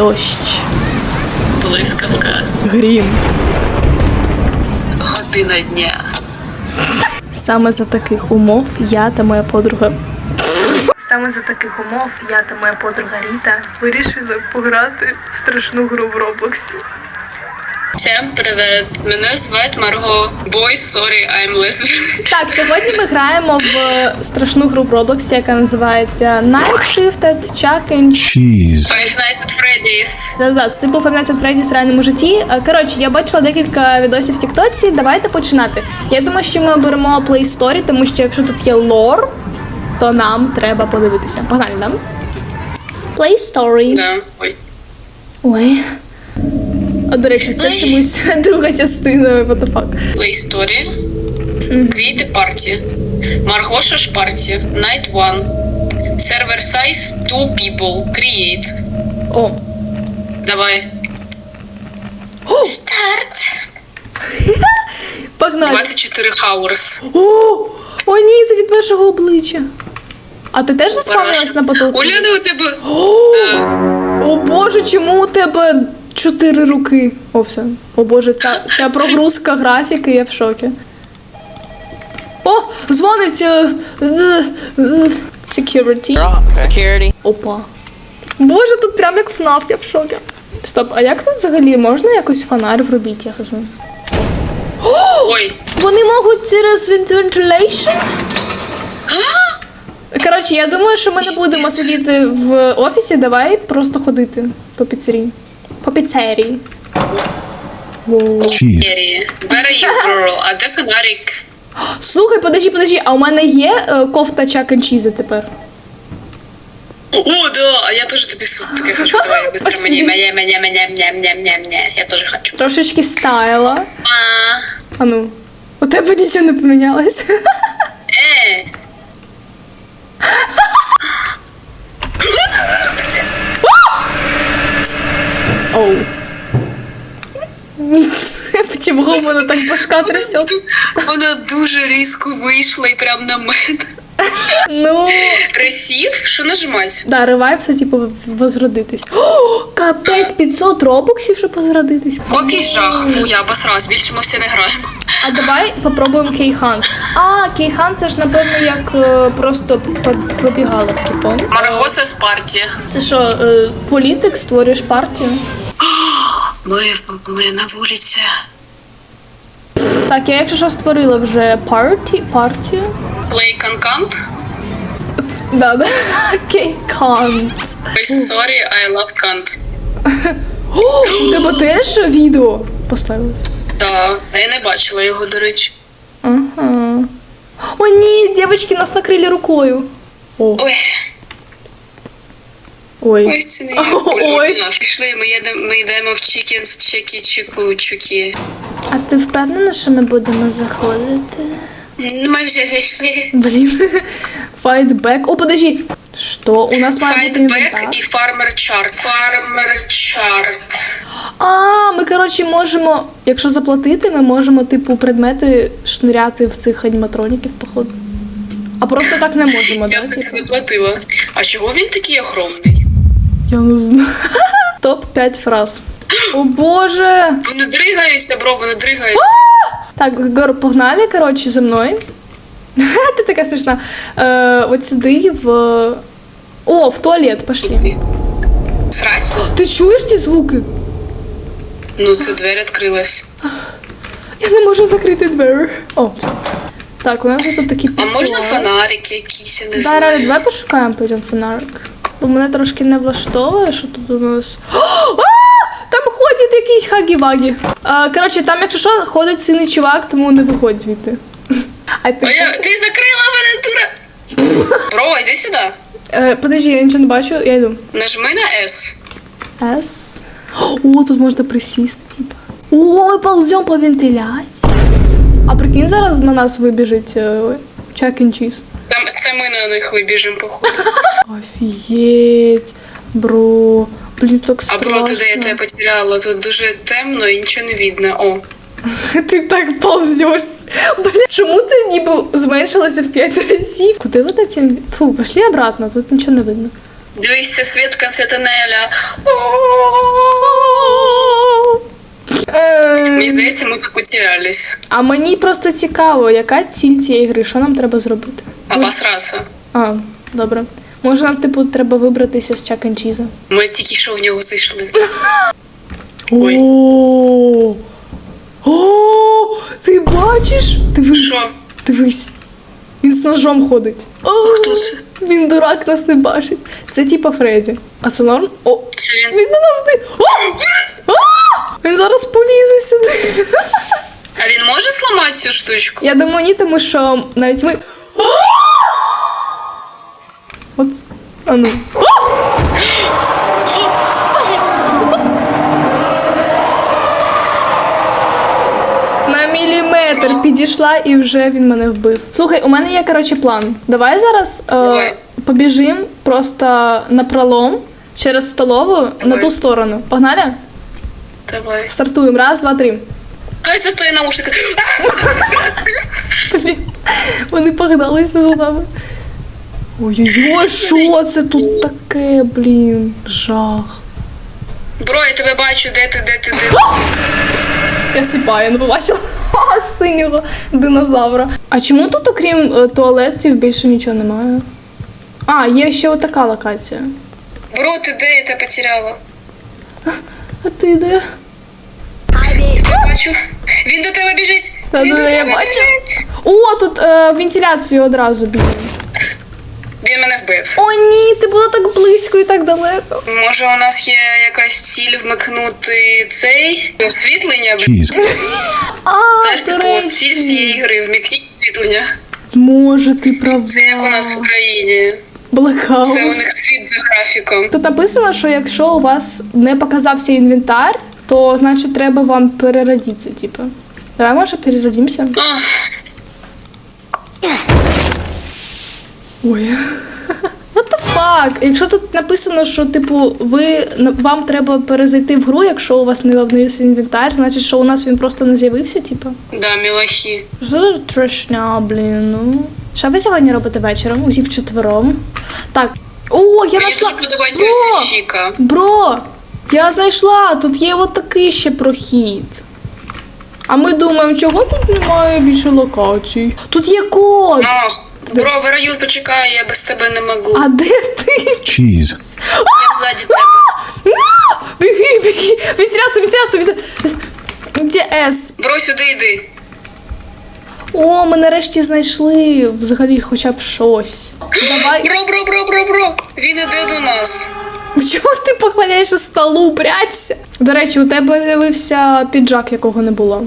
Дощ. Блискавка. Грім. Година дня. Саме за таких умов я та моя подруга. Саме за таких умов я та моя подруга Ріта вирішили пограти в страшну гру в Роблоксі. Всем привет! Мене звати Марго. Boy, sorry, I'm lesbian. Так, сьогодні ми граємо в страшну гру в Роблоксі, яка називається Night Shifted Chuck and cheese, Five Nights at Freddy's. Да-да, це типу Five Nights at Freddy's в реальному житті. Е, Коротше, я бачила декілька відосів в Тіктоці. Давайте починати. Я думаю, що ми оберемо Play Story, тому що якщо тут є лор, то нам треба подивитися. Погнали нам. Play Story. Да. Ой. Ой. А, до речі, це Ой. чомусь друга частина. Play Story. Create a party. Маргоша парті. Night 1. Server size 2 people. Create. О. Давай. О, Старт. погнали. 24 hours. О, о, ні, це від першого обличчя. А ти теж заспавнилась на потоку? Уляна, у тебе. О, Да. О боже, чому у тебе чотири руки? О, все. О боже, ця, ця прогрузка графіки, я в шокі. О, дзвонить. е, е, е, Security. Security. Опа. Боже, тут прям як ФНАФ, я в шокі. Стоп, а як тут взагалі можна якось фонарь вробити, я не Ой. Вони можуть через ventilation? Коротше, я думаю, що ми не будемо сидіти в офісі, давай просто ходити по піцерії. По піцерії. You, girl? А де фонарик? Слухай, подожди, подожди, а у мене є е, кофта Чак and Cheese тепер? О, да, а я тоже тобі таке хочу. Давай быстро мені, мене, мене, мене, мене, мене, мене, мене. Я тоже хочу. Трошечки стайла. А, А ну, у тебе нічого не помінялось. е, Оу. Чому мене так башка трясет? вона дуже різко вийшла і прям на мене. Ну, Ресів? Що нажимать? да, ревайв це типу возродитись. О, капець, 500 робоксів, щоб возродитись. Окей, жах. Фу, я обосралась, більше ми всі не граємо. А давай попробуємо кейхан. А, кейхан це ж напевно як е, просто по- побігаловки, пом. Марагоса з партії. Це що, е, політик, створюєш партію? Ми, ми на вулиці. Так, я якщо що створила вже парті, партію. Play Can't. Да, да. Кейкант. Ой, sorry, I love Kant. О, у тебе теж відео поставилось? Да, а я не бачила його, до речі. Ага. О, ні, дівчатки нас накрили рукою. О, Ой, ой. ой, це не Ой. я. Пішли, ми йдемо, ми йдемо в Чікінс, Чекі, Чіку, Чукі. А ти впевнена, що ми будемо заходити? Ми вже зайшли. Блін. Fight back. О, подожди. Що? У нас інвентар. і фармер чарт. Фармер чарт. А, ми, коротше, можемо, якщо заплатити, ми можемо, типу, предмети шниряти в цих аніматроніків, походу. А просто так не можемо, Я да? б Типу? заплатила. А чого він такий огромний? Я не знаю. Топ 5 фраз. О боже! Вони дригаються, бро, вони дригаються. Так, Гор, погнали, коротше, за мною. Ти така смішна. Е, от сюди в. О, в туалет пошли. Срать. Ти чуєш ці звуки? Ну, це двері відкрилась. Я не можу закрити двері. О, все. Так, у нас же тут такі А можна пісюари. фонарики якісь, я не Да, знаю. Ралі, давай пошукаємо потім фонарик. Бо мене трошки не влаштовує, що тут у нас. О, а! Там ходять якісь хагі-вагі. А, коротше, там, якщо що, ходить сильний чувак, тому не виходь звідти. А ти. А я, ти закрила мене, дура! Бро, йди сюди. Е, подожди, я нічого не бачу, я йду. Нажми на S. С. О, тут можна присісти, типа. О, ми ползем по вентиляції. А прикинь, зараз на нас вибіжить Chuck and Cheese. Там, це ми на них вибіжимо, походу. Офігеть, бро. Блін, так А бро, туди я тебе потеряла. Тут дуже темно і нічого не видно. О. Ти так ползеш. Бля, чому ти ніби зменшилася в п'ять разів? Куди ви цим? Фу, пошли обратно, тут нічого не видно. Дивіться, світ кінця. Е, мені здається, ми так потерялись. А мені просто цікаво, яка ціль цієї гри, що нам треба зробити? Обосраться. А, добре. Може нам, типу, треба вибратися з чак-н-чіза? Ми тільки що в нього зайшли. Ой. О, О, ти бачиш? Дивись. Що? Дивись. Він з ножом ходить. О, хто це? Він дурак нас не бачить. Це типа Фредді. А це норм? О, Це він. він на нас не. О! А! Він зараз полізе сюди. А він може зламати цю штучку? Я думаю, ні, тому що навіть ми. От. А ну. На міліметр підійшла і вже він мене вбив. Слухай, у мене є коротше план. Давай зараз е, побіжим просто на пролом через столову на ту сторону. Погнали? Давай. Стартуємо. Раз, два, три. Той це стоїть наушник. Блін, вони погналися за нами. Ой-ой-ой, що це тут таке, блін? Жах. Бро, я тебе бачу, де ти, де ти, де ти. Я сліпа, я не побачила синього динозавра. А чому тут, окрім е, туалетів, більше нічого немає? А, є ще отака локація. Бро, ти де я тебе потеряла? А ти де? Я тебе бачу. Він до тебе біжить. Та Він ну, до я тебе бачу. біжить. О, тут е, вентиляцію одразу біля. Він мене вбив. О, ні, ти була так близько і так далеко. Може, у нас є якась ціль вмикнути цей освітлення? Cheese. А, Знаєш, до типу, ціль всієї гри вмікніть освітлення. Може, ти права. Це як у нас в Україні. Блокаут. Це у них світ за графіком. Тут написано, що якщо у вас не показався інвентар, то значить треба вам переродитися, типу. Давай, може, переродимося? Ах, Ой. What the fuck? Якщо тут написано, що типу ви вам треба перезайти в гру, якщо у вас не обновився інвентар, значить, що у нас він просто не з'явився, типу. да, мілахи. Що за трешня, блін. Ну. Що ви сьогодні робите вечором? Усі вчетвером. Так. О, я Мені дуже Бро! щіка. Бро, я знайшла, тут є от такий ще прохід. А ми думаємо, чого тут немає більше локацій. Тут є код. А, бро, Верою, почекай, я без тебе не можу. А де ти? Cheese. Я ззаді тебе. На! Біги, біги! Вітрясу, вітрясу, вітрясу. Де С? Бро, сюди йди. О, ми нарешті знайшли взагалі хоча б щось. Давай. Бро, бро, бро, бро, бро. Він іде до нас. Чого ти поклоняєшся столу? Прячься. До речі, у тебе з'явився піджак, якого не було.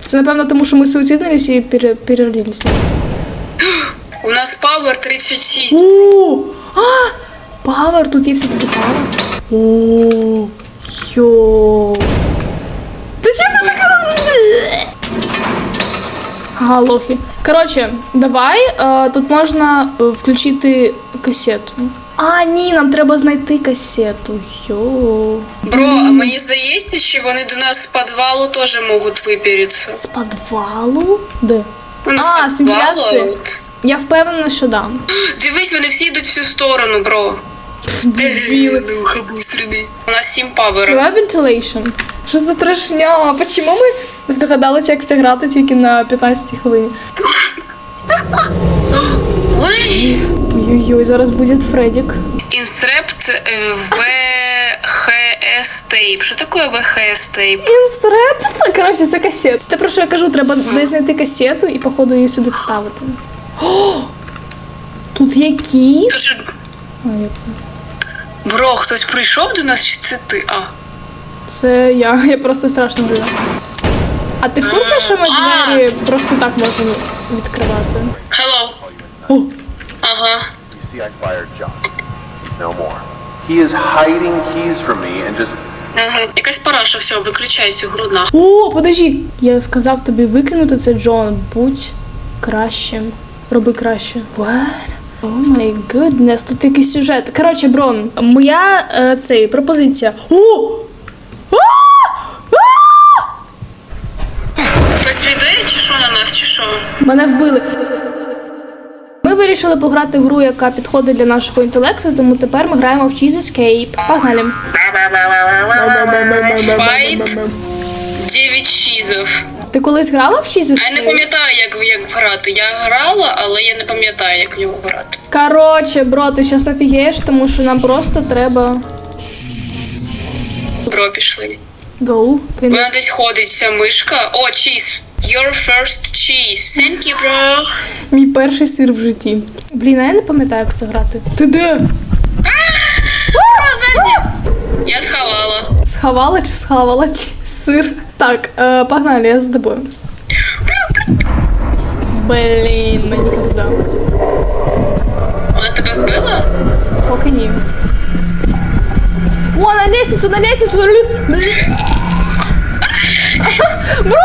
Це напевно тому, що ми суїциднулись і пере- переродились. У нас пауер 36. О! А! Павер, тут є все-таки павер. О, йо. Та чим ти закрила? Ага, лохи. Коротше, давай. Е, тут можна е, включити касету. А, ні, нам треба знайти касету. Йо. Бро, а мені здається, що вони до нас з підвалу теж можуть вибіритися. З підвалу? Де? Ну, не А, з з підвалу, а вентиляції? от. Я впевнена, що да. Дивись, вони всі йдуть в цю сторону, бро. Дебіли. Бустрини. У нас сім паверів. Давай ventilation. Що за трешня? Почему ми здогадалися, як це грати тільки на 15 хвилині? Ой! Ой-ой-ой, зараз буде Фредік. Інсрепт ВХС тейп. Що таке ВХС тейп? Інсреп? Коротше, це касет. Те, про що я кажу, треба десь знайти касету і, походу, її сюди вставити. О! Тут є кіс. А, я... бро, хтось прийшов до нас, чи це ти? А. Це я. Я просто страшно була. А ти в курсі, що ми А. двері просто так можемо відкривати? Hello. О! Ага. Ага. Якась параша, все, виключай цю гру нахуй. О, подожди. Я сказав тобі викинути це, Джон. Будь кращим. Роби краще. What? О май гуднес, тут якийсь сюжет. Коротше, Брон, моя е, цей пропозиція. О! Хтось йде, чи що на нас, чи що? Мене вбили. Ми вирішили пограти в гру, яка підходить для нашого інтелекту, тому тепер ми граємо в Cheese Escape. Погнали. Файт. 9 чизов. Ти колись грала в Cheese А я не пам'ятаю, як, як грати. Я грала, але я не пам'ятаю, як в нього грати. Короче, бро, ти щас офігієш, тому що нам просто треба. Бро, пішли. Go. Вона десь ходить, ця мишка. О, чіз. Your first cheese. Thank you, bro. Мій перший сир в житті. Блін, а я не пам'ятаю, як це грати. Ти де? Я сховала. Сховала чи схавала чи сир? Так, е, погнали, я за тобою. Блін, мені капзда. Вона тебе вбила? Поки ні. О, на лестницю, на лестницю! на лі- Бро!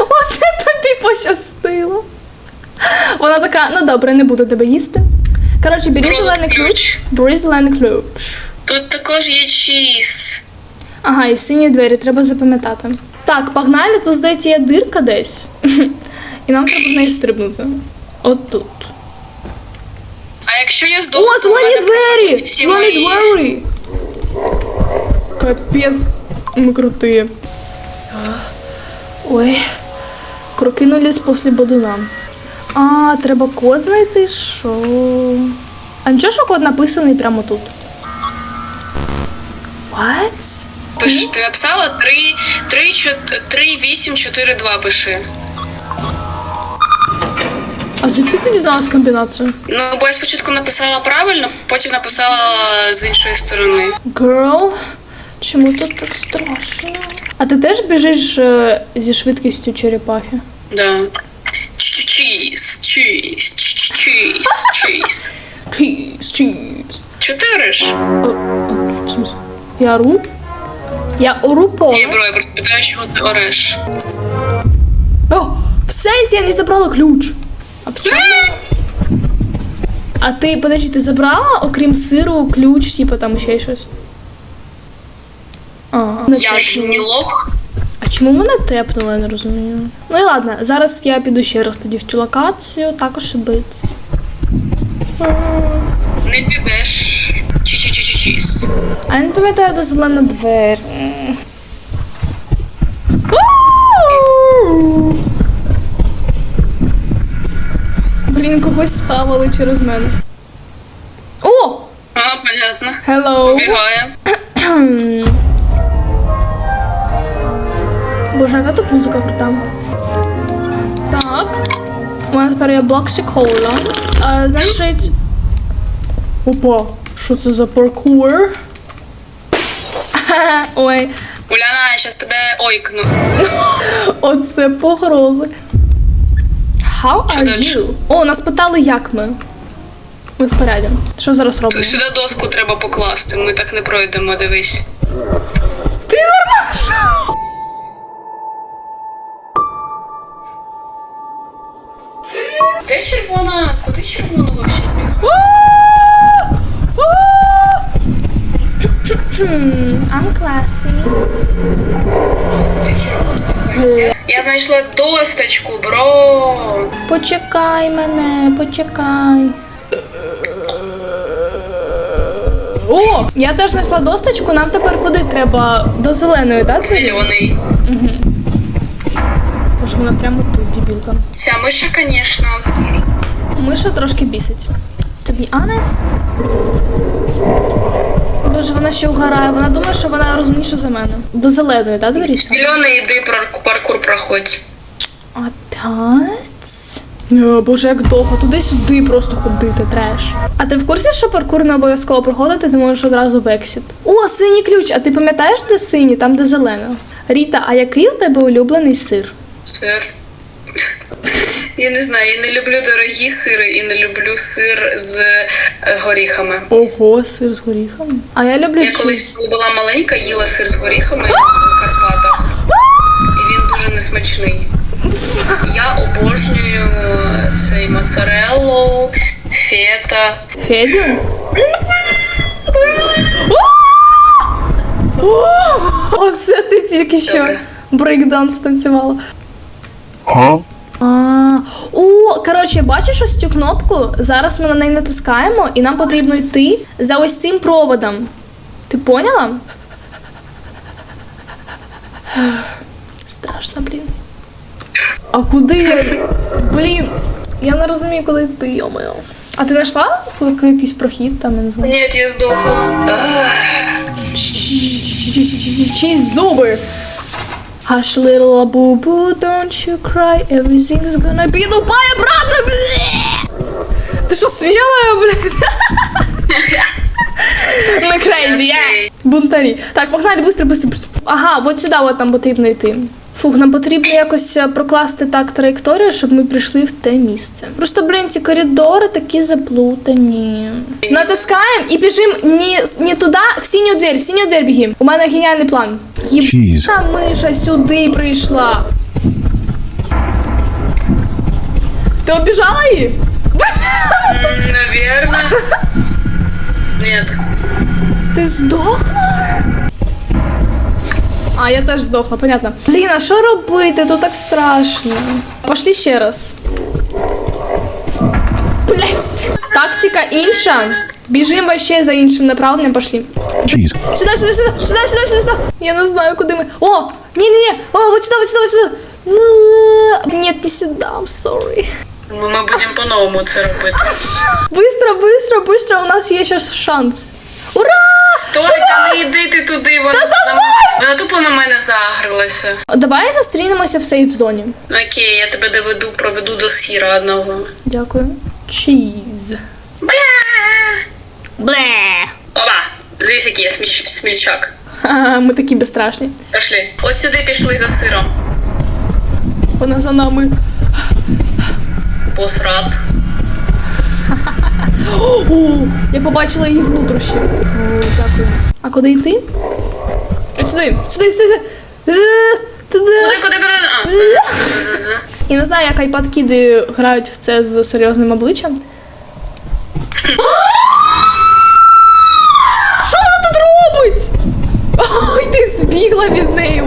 Оце тобі пощастило. Вона така, ну добре, не буду тебе їсти. Коротше, бери зелений ключ. Бери зелений ключ. Тут також є чіз. Ага, і сині двері, треба запам'ятати. Так, погнали, тут здається є дирка десь. І нам треба в неї стрибнути. От тут. А якщо я здохну, О, зелені двері! всі двері! Капец, мы крутые. Ой, прокинулись после бодуна. А, треба код знайти, що. А нічого, що код написаний прямо тут. What? Пиши, ти написала 3, 3, 4, 3 8, 4, 2 пиши. А звідки ти дізналась комбінацію? Ну, бо я спочатку написала правильно, потім написала з іншої сторони. Girl, чому тут так страшно? А ти теж біжиш е, зі швидкістю черепахи? Да. Чіз, чіз, чіз, чіз. Чіз, чіз. Чотири ж. О, о, в смысле? Я ору? Я ору поле. Ні, бро, я просто питаю, чого ти ореш. О, в сенсі я не забрала ключ. А в чому? А ти, подожди, ти забрала, окрім сиру, ключ, типу там ще щось? А, не Я ж тепнула. не лох. А чому мене тепнуло, я не розумію. Ну і ладно, зараз я піду ще раз тоді в цю локацію, також і бить. Не підеш. Чі-чі-чі-чіз. А я не пам'ятаю, де зелена двері. Блін, когось схавали через мене. О! А, понятно. Hello! Бігає. Боже, яка тут музика крута. Так. У мене тепер є блоксі кола. А, значить. Опа, Що це за паркур? Ой, Уляна, я щас тебе ойкну. оце погрози. How are you? О, нас питали, як ми. Ми впереді. Що зараз робимо? Сюди доску треба покласти, ми так не пройдемо, дивись. Ти нормально? Де червона? Куди червона вообще? Я знайшла досточку, бро. Почекай мене, почекай. О, я теж знайшла досточку, нам тепер куди треба? До зеленої, так? Зелений. Боже, вона прямо тут, дебілка. Ця миша, звісно. Миша трошки бісить. Be honest. Боже, вона ще угорає. Вона думає, що вона розумніша за мене. До зеленої, так, двері? Зелений іди паркур проходь. Опять? О, Боже, як довго, туди-сюди просто ходити, треш. А ти в курсі, що паркур не обов'язково проходити, ти можеш одразу в ексіт. О, синій ключ! А ти пам'ятаєш, де синій, там де зелена? Ріта, а який у тебе улюблений сир? Сир. Я не знаю, я не люблю дорогі сири і не люблю сир з е, горіхами. Ого, сир з горіхами. А я люблю Я колись, коли була маленька, їла сир з горіхами в Карпатах. І він дуже несмачний. Я обожнюю цей моцареллу, фета. Федю? Оце ти тільки що брейкданс станцювала. А, о, коротше, бачиш ось цю кнопку? Зараз ми на неї натискаємо, і нам потрібно йти за ось цим проводом. Ти поняла? Страшно, блін. А куди? Блін, я не розумію, куди йти, йомаю. А ти знайшла якийсь прохід там, я не знаю. Нет, я сдохла. Чисть зуби. Hush, little бубу, don't you cry, everything's gonna be... Ну, пай обратно, блін! Ти що, сміла, блін? Ну, крейзі, я. Бунтарі. Так, погнали, быстро, быстро, быстро. Ага, от сюди от нам потрібно йти. Фух, нам потрібно якось е, прокласти так траєкторію, щоб ми прийшли в те місце. Просто, блін, ці коридори такі заплутані. Натискаємо і біжимо не, не туди, в синю двері, в синю двері бігім. У мене геніальний план. Та миша сюди прийшла. Ти обіжала її? М, Наверное. Нет. Ти здохла? А, я теж здохла, понятно. Блін, а що робити? Тут так страшно. Пошли ще раз. Блять. Тактика інша. Біжимо вообще за іншим направленням, пошли. Cheese. Сюда, сюда, сюда, сюда, сюда, сюда, сюда. Я не знаю, куди ми. О! Ні, ні, ні. О, вот сюда, вот сюда, вот сюда. Э, Нет, не сюда, I'm sorry. Ну, ми будемо по-новому це робити. Быстро, быстро, быстро, у нас є ще шанс. Ура! Стой, та не йди ти туди, вона, за- вона тупо на мене загрилася. Давай зустрінемося в сейф зоні. Ну окей, я тебе доведу, проведу до сіра одного. Дякую. Чіз. Бля! Бле. Опа! Дивись, який я сміч- смільчак. Ха, Ми такі безстрашні. Пішли. От сюди пішли за сиром. Вона за нами. Посрат. О, я побачила її внутрішні. Дякую. А куди йти? Ось сюди, сюди, сюди. Е, Куди, куди, куди? Я не знаю, як айпад-кіди грають в це з серйозним обличчям. Що вона тут робить? Ой, ти збігла від неї.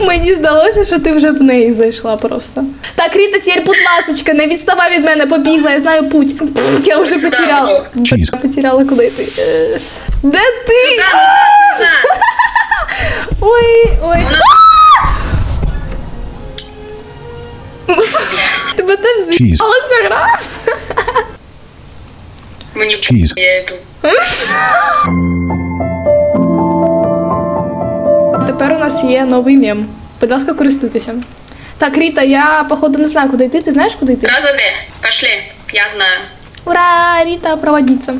Мені здалося, що ти вже в неї зайшла просто. Так, Ріта, тепер, будь ласочка, не відставай від мене, побігла, я знаю путь. Пф, Я вже потеряла. Чіз. Потеряла, куди йти. Е, Де ти? Ой, ой. Тебе теж Cheese. з'їхала ця гра? Мені Cheese. я йду. Тепер у нас є новий мем. Будь ласка, користуйтеся. Так, Ріта, я походу не знаю, куди йти. Ти знаєш, куди йти? Раз, два, три. Пошли. Я знаю. Ура! Ріта, проводниця.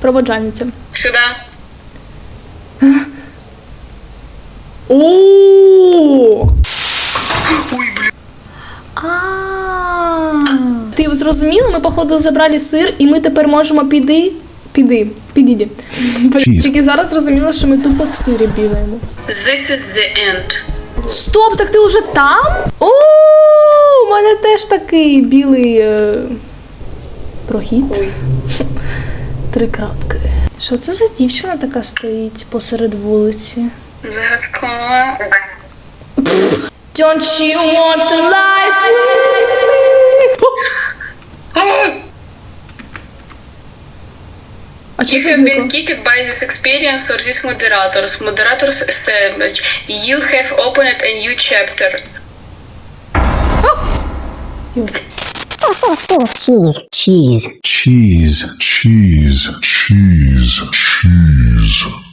Проводжальниця. Сюди. О! Ой, блін. А. Ти зрозуміла? Ми, походу, забрали сир, і ми тепер можемо піди. Піди, підійди. Тільки зараз зрозуміла, що ми тупо в сирі бігаємо. This is the end. Стоп, так ти вже там? О, у мене теж такий білий е, прохід. Ой. Три крапки. Що це за дівчина така стоїть посеред вулиці? Загадкова. Don't you want to life You have been kicked by this experience or these moderators. Moderators savage. You have opened a new chapter. Cheese. Cheese. Cheese. Cheese. Cheese. Cheese.